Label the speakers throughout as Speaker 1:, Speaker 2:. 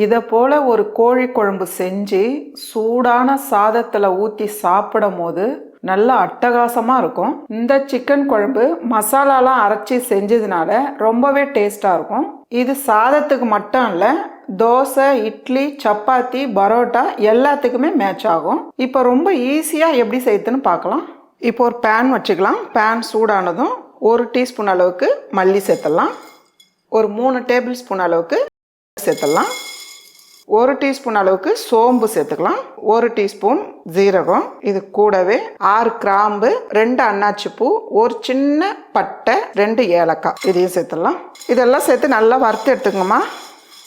Speaker 1: இதை போல் ஒரு கோழி குழம்பு செஞ்சு சூடான சாதத்தில் ஊற்றி சாப்பிடும் போது நல்லா அட்டகாசமாக இருக்கும். இந்த சிக்கன் குழம்பு மசாலாலாம் அரைச்சி செஞ்சதுனால ரொம்பவே டேஸ்ட்டாக இருக்கும். இது சாதத்துக்கு மட்டும் இல்லை தோசை இட்லி சப்பாத்தி பரோட்டா எல்லாத்துக்குமே மேட்ச் ஆகும். இப்போ ரொம்ப ஈஸியாக எப்படி செய்யுதுன்னு பார்க்கலாம். இப்போ ஒரு பேன் வச்சுக்கலாம். பேன் சூடானதும் ஒரு டீஸ்பூன் அளவுக்கு மல்லி சேர்த்துடலாம். ஒரு மூணு டேபிள் ஸ்பூன் அளவுக்கு சேர்த்துடலாம். ஒரு டீஸ்பூன் அளவுக்கு சோம்பு சேர்த்துக்கலாம். ஒரு டீஸ்பூன் ஜீரகம். இது கூடவே ஆறு கிராம்பு ரெண்டு அன்னாச்சி பூ ஒரு சின்ன பட்டை ரெண்டு ஏலக்காய். இதையும் சேர்த்துடலாம். இதெல்லாம் சேர்த்து நல்லா வறுத்து எடுத்துக்கோங்கம்மா.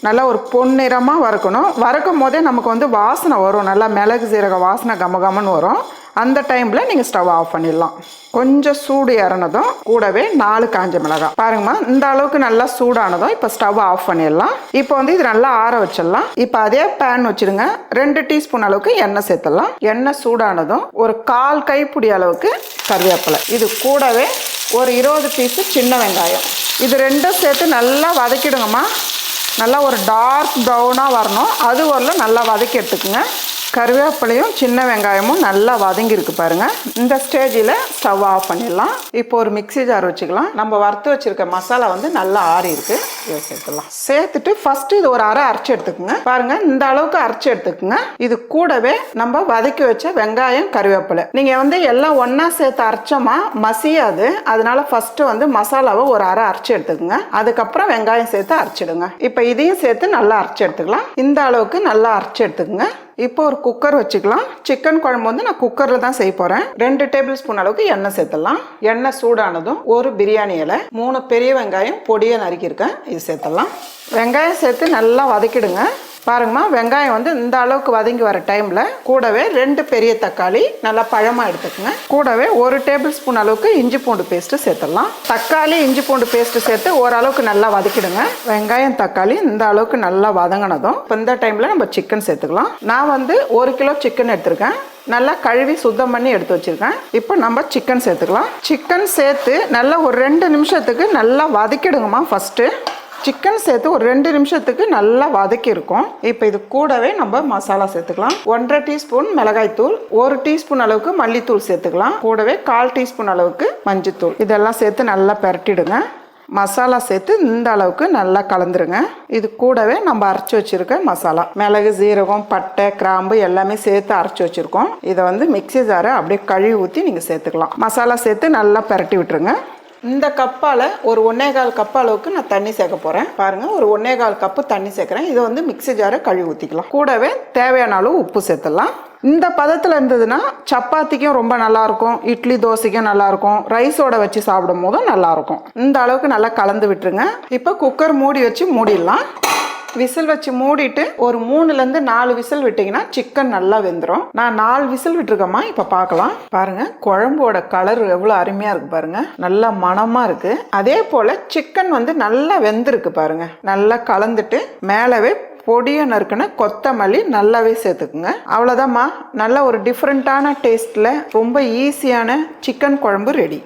Speaker 1: நல்லா ஒரு பொன்னிறமாக வறுக்கணும். வறுக்கும் போதே நமக்கு வந்து வாசனை வரும். நல்லா மிளகு சீரக வாசனை கமகமன்னு வரும். அந்த டைமில் நீங்கள் ஸ்டவ் ஆஃப் பண்ணிடலாம். கொஞ்சம் சூடு இறனதும் கூடவே நாலு காஞ்ச மிளகாய். பாருங்கம்மா இந்த அளவுக்கு நல்லா சூடானதும் இப்போ ஸ்டவ் ஆஃப் பண்ணிடலாம். இப்போ வந்து இது நல்லா ஆற வச்சிடலாம். இப்போ அதே பேன் வச்சிடுங்க. ரெண்டு டீஸ்பூன் அளவுக்கு எண்ணெய் சேர்த்துடலாம். எண்ணெய் சூடானதும் ஒரு கால் கைப்பிடி அளவுக்கு கருவேப்பிலை. இது கூடவே ஒரு இருபது பீஸு சின்ன வெங்காயம். இது ரெண்டும் சேர்த்து நல்லா வதக்கிடுங்கம்மா. நல்லா ஒரு டார்க் ப்ரௌனாக வரணும். அது வரல நல்லா வதக்கி எடுத்துக்கோங்க. கருவேப்பிலையும் சின்ன வெங்காயமும் நல்லா வதங்கியிருக்கு பாருங்கள் இந்த ஸ்டேஜில் ஸ்டவ் ஆஃப் பண்ணிடலாம். இப்போ ஒரு மிக்ஸி ஜார் வச்சுக்கலாம். நம்ம வறுத்து வச்சுருக்க மசாலா வந்து நல்லா ஆறி இருக்கு. இதை சேர்த்துட்டு ஃபஸ்ட்டு இது ஒரு அரை அரைச்சி எடுத்துக்கோங்க. பாருங்கள் இந்த அளவுக்கு அரைச்சி எடுத்துக்கோங்க. இது கூடவே நம்ம வதக்கி வச்ச வெங்காயம் கருவேப்பிலை. நீங்கள் வந்து எல்லாம் ஒன்றா சேர்த்து அரைச்சோமா மசியாது. அதனால ஃபஸ்ட்டு வந்து மசாலாவை ஒரு அரை அரைச்சி எடுத்துக்கோங்க. அதுக்கப்புறம் வெங்காயம் சேர்த்து அரைச்சிடுங்க. இப்போ இதையும் சேர்த்து நல்லா அரைச்சி எடுத்துக்கலாம். இந்த அளவுக்கு நல்லா அரைச்சி எடுத்துக்கோங்க. இப்போ ஒரு குக்கர் வச்சுக்கலாம். சிக்கன் குழம்பு வந்து நான் குக்கரில் தான் செய்ய போகிறேன் ரெண்டு டேபிள் ஸ்பூன் அளவுக்கு எண்ணெய் சேர்த்துடலாம். எண்ணெய் சூடானதும் ஒரு பிரியாணி இலை மூணு பெரிய வெங்காயம் பொடியை நறுக்கியிருக்கேன். இது சேர்த்துடலாம். வெங்காயம் சேர்த்து நல்லா வதக்கிடுங்க. பாருங்கம்மா வெங்காயம் வந்து இந்த அளவுக்கு வதங்கி வர டைமில் கூடவே ரெண்டு பெரிய தக்காளி நல்லா பழமாக எடுத்துக்கோங்க. கூடவே ஒரு டேபிள் ஸ்பூன் அளவுக்கு இஞ்சி பூண்டு பேஸ்ட்டு சேர்த்துடலாம். தக்காளி இஞ்சி பூண்டு பேஸ்ட்டு சேர்த்து ஓரளவுக்கு நல்லா வதக்கிடுங்க. வெங்காயம் தக்காளி இந்த அளவுக்கு நல்லா வதங்கினதும் இப்போ இந்த டைமில் நம்ம சிக்கன் சேர்த்துக்கலாம். நான் வந்து ஒரு கிலோ சிக்கன் எடுத்திருக்கேன். நல்லா கழுவி சுத்தம் பண்ணி எடுத்து வச்சுருக்கேன். இப்போ நம்ம சிக்கன் சேர்த்துக்கலாம். சிக்கன் சேர்த்து நல்லா ஒரு ரெண்டு நிமிஷத்துக்கு நல்லா வதக்கிடுங்கம்மா ஃபஸ்ட்டு சிக்கன் சேர்த்து ஒரு ரெண்டு நிமிஷத்துக்கு நல்லா வதக்கி இருக்கும் இப்போ இது கூடவே நம்ம மசாலா சேர்த்துக்கலாம். ஒன்றரை டீஸ்பூன் மிளகாய்த்தூள் ஒரு டீஸ்பூன் அளவுக்கு மல்லித்தூள் சேர்த்துக்கலாம். கூடவே கால் டீஸ்பூன் அளவுக்கு மஞ்சத்தூள். இதெல்லாம் சேர்த்து நல்லா பரட்டிடுங்க. மசாலா சேர்த்து இந்த அளவுக்கு நல்லா கலந்துருங்க. இது கூடவே நம்ம அரைச்சி வச்சுருக்க மசாலா. மிளகு சீரகம் பட்டை கிராம்பு எல்லாமே சேர்த்து அரைச்சி வச்சுருக்கோம். இதை வந்து மிக்ஸி ஜாரை அப்படியே கழுவி ஊற்றி நீங்கள் சேர்த்துக்கலாம். மசாலா சேர்த்து நல்லா பரட்டி விட்டுருங்க. இந்த கப்பால் ஒரு ஒன்னே கால் கப் அளவுக்கு நான் தண்ணி சேர்க்க போகிறேன் பாருங்கள் ஒரு ஒன்னே கால் கப்பு தண்ணி சேர்க்குறேன். இதை வந்து மிக்ஸி ஜாரை கழுவி ஊற்றிக்கலாம் கூடவே தேவையான அளவு உப்பு சேர்த்துடலாம். இந்த பதத்தில் இருந்ததுன்னா சப்பாத்திக்கும் ரொம்ப நல்லாயிருக்கும் இட்லி தோசைக்கும் நல்லாயிருக்கும் ரைஸோட வச்சு சாப்பிடும் போதும் நல்லாயிருக்கும். இந்த அளவுக்கு நல்லா கலந்து விட்டுருங்க. இப்போ குக்கர் மூடி வச்சு மூடிடலாம். விசில் வச்சு மூடிட்டு ஒரு மூணுலேருந்து நாலு விசில் விட்டிங்கன்னா சிக்கன் நல்லா வெந்துடும் நான் நாலு விசில் விட்டுருக்கோமா இப்போ பார்க்கலாம். பாருங்க குழம்போட கலர் எவ்வளோ அருமையாக இருக்கு பாருங்க. நல்லா மணமாக இருக்கு. அதே போல் சிக்கன் வந்து நல்லா வெந்திருக்கு பாருங்க. நல்லா கலந்துட்டு மேலவே பொடியை நறுக்குன்னு கொத்தமல்லி நல்லாவே சேர்த்துக்குங்க. அவ்வளோதாம்மா நல்ல ஒரு டிஃப்ரெண்ட்டான டேஸ்ட்டில் ரொம்ப ஈஸியான சிக்கன் குழம்பு ரெடி